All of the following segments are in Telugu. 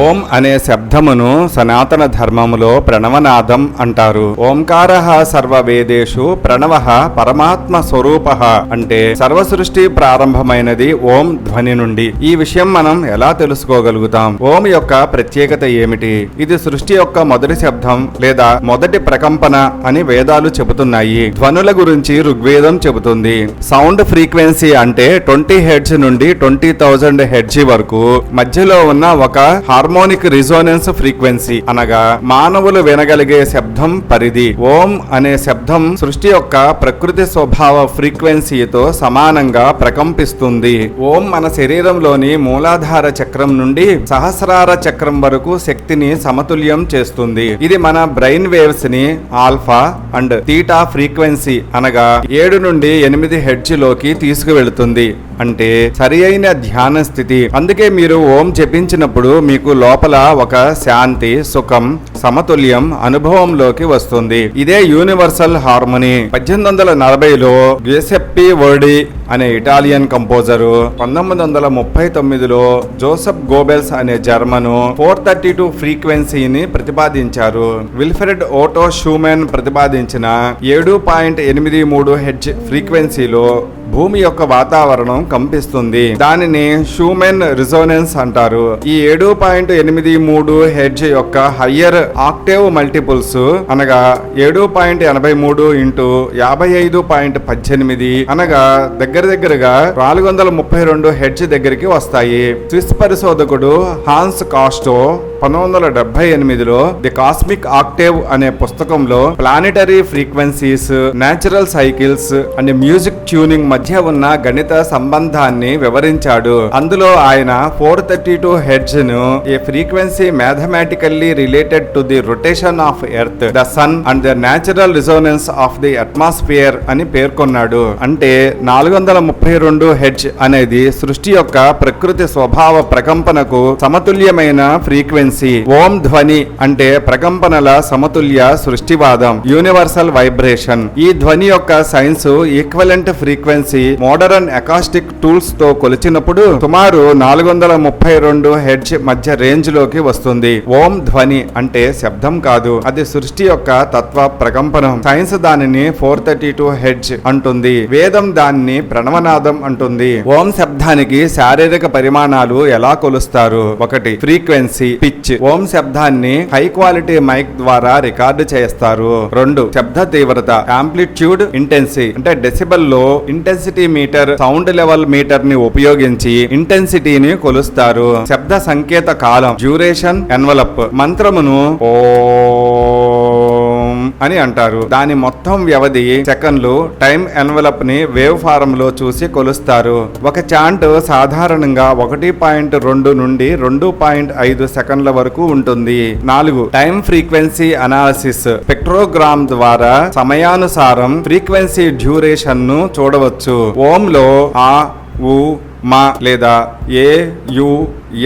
ఓం అనే శబ్దమును సనాతన ధర్మములో ప్రణవనాదం అంటారు. ఓంకార సర్వ వేదేషు ప్రణవ పరమాత్మ స్వరూప అంటే సర్వ సృష్టి ప్రారంభమైనది ఓం ధ్వని నుండి. ఈ విషయం మనం ఎలా తెలుసుకోగలుగుతాం? ఓం యొక్క ప్రత్యేకత ఏమిటి? ఇది సృష్టి యొక్క మొదటి శబ్దం లేదా మొదటి ప్రకంపన అని వేదాలు చెబుతున్నాయి. ధ్వనుల గురించి ఋగ్వేదం చెబుతుంది. సౌండ్ ఫ్రీక్వెన్సీ అంటే ట్వంటీ హెడ్జ్ నుండి ట్వంటీ థౌజండ్ హెడ్జ్ వరకు మధ్యలో ఉన్న ఒక హార్మోనిక్ రిజోనెన్స్ ఫ్రీక్వెన్సీ అనగా మానవులు వినగలిగే శబ్దం పరిధి ఓం అనే శబ్దం సృష్టి యొక్క ప్రకృతి స్వభావ ఫ్రీక్వెన్సీతో సమానంగా ప్రకంపిస్తుంది. ఓం మన శరీరంలోని మూలాధార చక్రం నుండి సహస్రార చక్రం వరకు శక్తిని సమతుల్యం చేస్తుంది. ఇది మన బ్రెయిన్ వేవ్స్ని ఆల్ఫా అండ్ తీటా ఫ్రీక్వెన్సీ అనగా ఏడు నుండి ఎనిమిది హెడ్జ్లోకి తీసుకువెళుతుంది. అంటే సరి అయిన ధ్యాన స్థితి. అందుకే మీరు ఓం జపించినప్పుడు మీకు లోపల ఒక శాంతి సుఖం సమతుల్యం అనుభవంలోకి వస్తుంది. ఇదే యూనివర్సల్ హార్మోనీ. పద్దెనిమిది వందల నలభైలో గ్యూసెప్పి వర్డి అనే ఇటాలియన్ కంపోజరు పంతొమ్మిది వందల ముప్పై తొమ్మిదిలో జోసెఫ్ గోబెల్స్ అనే జర్మను ఫోర్ థర్టీ టూ ఫ్రీక్వెన్సీని ప్రతిపాదించారు. విల్ఫ్రెడ్ ఓటో షూమెన్ ప్రతిపాదించిన ఏడు పాయింట్ ఎనిమిది మూడు హెడ్జ్ ఫ్రీక్వెన్సీలో భూమి యొక్క వాతావరణం కంపిస్తుంది. దానిని షూమెన్ రిజోనెన్స్ అంటారు. ఈ ఏడు పాయింట్ ఎనిమిది మూడు హెడ్జ్ యొక్క హయ్యర్ ఆక్టేవ్ మల్టిపుల్స్ అనగా ఏడు పాయింట్ ఎనభై మూడు ఇంటూ యాభై ఐదు పాయింట్ పద్దెనిమిది అనగా దగ్గర దగ్గరగా నాలుగు వందల ముప్పై రెండు హెడ్జ్ దగ్గరికి వస్తాయి. స్విస్ పరిశోధకుడు హాన్స్ కాస్టో పంతొమ్మిది వందల డెబ్బై ఎనిమిదిలో ది కాస్మిక్ ఆక్టేవ్ అనే పుస్తకంలో planetary frequencies natural cycles and music tuning మధ్య ఉన్న గణిత సంబంధాన్ని వివరించాడు. అందులో ఆయన four thirty two హెడ్జ్ను a frequency mathematically related to the rotation of earth the sun and the natural resonance of the atmosphere అని పేర్కొన్నాడు. అంటే నాలుగు వందల ముప్పై రెండు హెడ్జ్ అనేది సృష్టి యొక్క ప్రకృతి స్వభావ ప్రకంపనకు సమతుల్యమైన ఫ్రీక్వెన్సీ. ఓం ధ్వని అంటే ప్రకంపనల సమతుల్య సృష్టివాదం యూనివర్సల్ వైబ్రేషన్. ఈ ధ్వని యొక్క science equivalent frequency modern acoustic టూల్స్తో కొలిచినప్పుడు సుమారు నాలుగు వందల ముప్పై రెండు హెడ్జ్ మధ్య రేంజ్లోకి వస్తుంది. ఓం ధ్వని అంటే శబ్దం కాదు. అది సృష్టి యొక్క తత్వ ప్రకంపనం. సైన్స్ దానిని ఫోర్ థర్టీ టూ హెడ్జ్ అంటుంది. వేదం దాన్ని ప్రణవనాదం అంటుంది. ఓం శబ్దానికి శారీరక పరిమాణాలు ఎలా కొలుస్తారు? ఒకటి ఫ్రీక్వెన్సీ పిచ్. ఓం శబ్దాన్ని హై క్వాలిటీ మైక్ ద్వారా రికార్డు చేస్తారు. రెండు శబ్ద తీవ్రత ఆంప్లిట్యూడ్ ఇంటెన్సీ అంటే డెసిబల్లో ఇంటెన్సిటీ మీటర్ సౌండ్ లెవెల్ మీటర్ని ఉపయోగించి ఇంటెన్సిటీని కొలుస్తారు. శబ్ద సంకేత కాలం డ్యూరేషన్ ఎన్వలప్ మంత్రమును ఓ అని అంటారు. దాని మొత్తం వ్యవధి సెకండ్లు టైం ఎన్వలప్ని వేవ్ ఫారం లో చూసి కొలుస్తారు. ఒక చాంట్ సాధారణంగా ఒకటి పాయింట్ రెండు నుండి రెండు పాయింట్ ఐదు సెకండ్ల వరకు ఉంటుంది. నాలుగు టైం ఫ్రీక్వెన్సీ అనాలిసిస్ స్పెక్ట్రోగ్రామ్ ద్వారా సమయానుసారం ఫ్రీక్వెన్సీ డ్యూరేషన్ను చూడవచ్చు. ఓం లో ఆ ఉ మా లేదా ఏ యు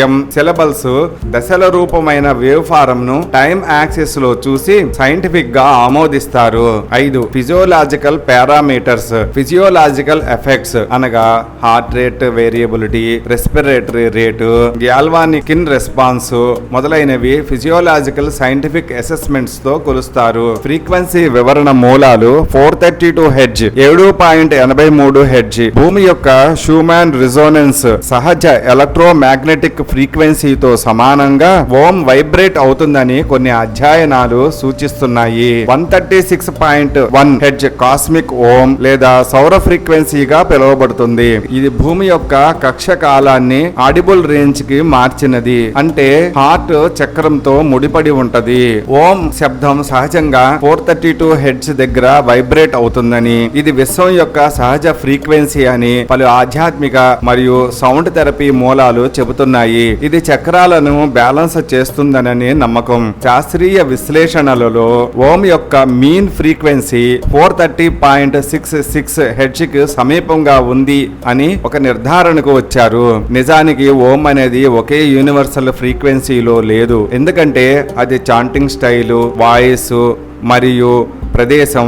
ఎం సిలబల్స్ దశల రూపమైన వేవ్ ఫారం ను టైం యాక్సిస్లో చూసి సైంటిఫిక్గా ఆమోదిస్తారు. ఐదు ఫిజియోలాజికల్ పారామీటర్స్ ఫిజియోలాజికల్ ఎఫెక్ట్స్ అనగా heart rate variability respiratory rate galvanic response మొదలైనవి ఫిజియోలాజికల్ సైంటిఫిక్ అసెస్మెంట్స్తో కొలుస్తారు. ఫ్రీక్వెన్సీ వివరణ మూలాలు ఫోర్ థర్టీ టూ హెడ్జ్ ఏడు పాయింట్ ఎనభై మూడు హెడ్జ్. భూమి యొక్క షూమాన్ రిజోనెన్స్ సహజ ఎలక్ట్రోమాగ్నెటిక్ ఫ్రీక్వెన్సీతో సమానంగా ఓం వైబ్రేట్ అవుతుందని కొన్ని అధ్యయనాలు సూచిస్తున్నాయి. One thirty six point one hertz cosmic Om లేదా సౌర ఫ్రీక్వెన్సీగా పిలువబడుతుంది. ఇది భూమి యొక్క కక్ష కాలాన్ని ఆడిబుల్ రేంజ్కి మార్చినది. అంటే హార్ట్ చక్రంతో ముడిపడి ఉంటది. ఓం శబ్దం సహజంగా ఫోర్ థర్టీ టూ హెడ్జ్ దగ్గర వైబ్రేట్ అవుతుందని. ఇది విశ్వం యొక్క సహజ ఫ్రీక్వెన్సీ అని పలు ఆధ్యాత్మిక మరియు సౌండ్ థెరపీ మూలాలు చెబుతున్నాయి. ఇది చక్రాలను బ్యాలెన్స్ చేస్తుందనని నమ్మకం. శాస్త్రీయ విశ్లేషణలలో ఓం యొక్క mean frequency four thirty point six six హెడ్జ్కి సమీపంగా ఉంది అని ఒక నిర్ధారణకు వచ్చారు. నిజానికి ఓం అనేది ఒకే యూనివర్సల్ ఫ్రీక్వెన్సీలో లేదు. ఎందుకంటే అది చాంటింగ్ స్టైలు వాయిస్ మరియు ప్రదేశం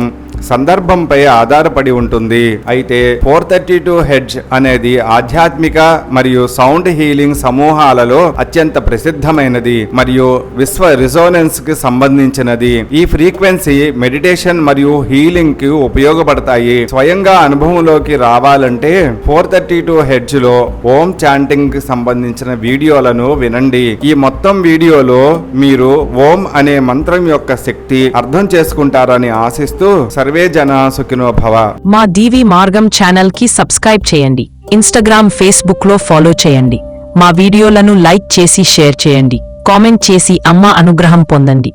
సందర్భంపై ఆధారపడి ఉంటుంది. అయితే ఫోర్ థర్టీ టూ హెడ్జ్ అనేది ఆధ్యాత్మిక మరియు సౌండ్ హీలింగ్ సమూహాలలో అత్యంత ప్రసిద్ధమైనది మరియు విశ్వ రిజోనెన్స్కి సంబంధించినది. ఈ ఫ్రీక్వెన్సీ మెడిటేషన్ మరియు హీలింగ్కి ఉపయోగపడతాయి. స్వయంగా అనుభవంలోకి రావాలంటే ఫోర్ థర్టీ టూ హెడ్జ్లో ఓం చాంటింగ్కి సంబంధించిన వీడియోలను వినండి. ఈ మొత్తం వీడియోలో మీరు ఓం అనే మంత్రం యొక్క శక్తి అర్థం చేసుకుంటారని ఆశిస్తూ సర్వే జన సుఖినో భవ. మా డివి మార్గం ఛానల్కి సబ్స్క్రైబ్ చేయండి. ఇన్స్టాగ్రామ్ ఫేస్బుక్లో ఫాలో చేయండి. మా వీడియోలను లైక్ చేసి షేర్ చేయండి. కామెంట్ చేసి అమ్మ అనుగ్రహం పొందండి.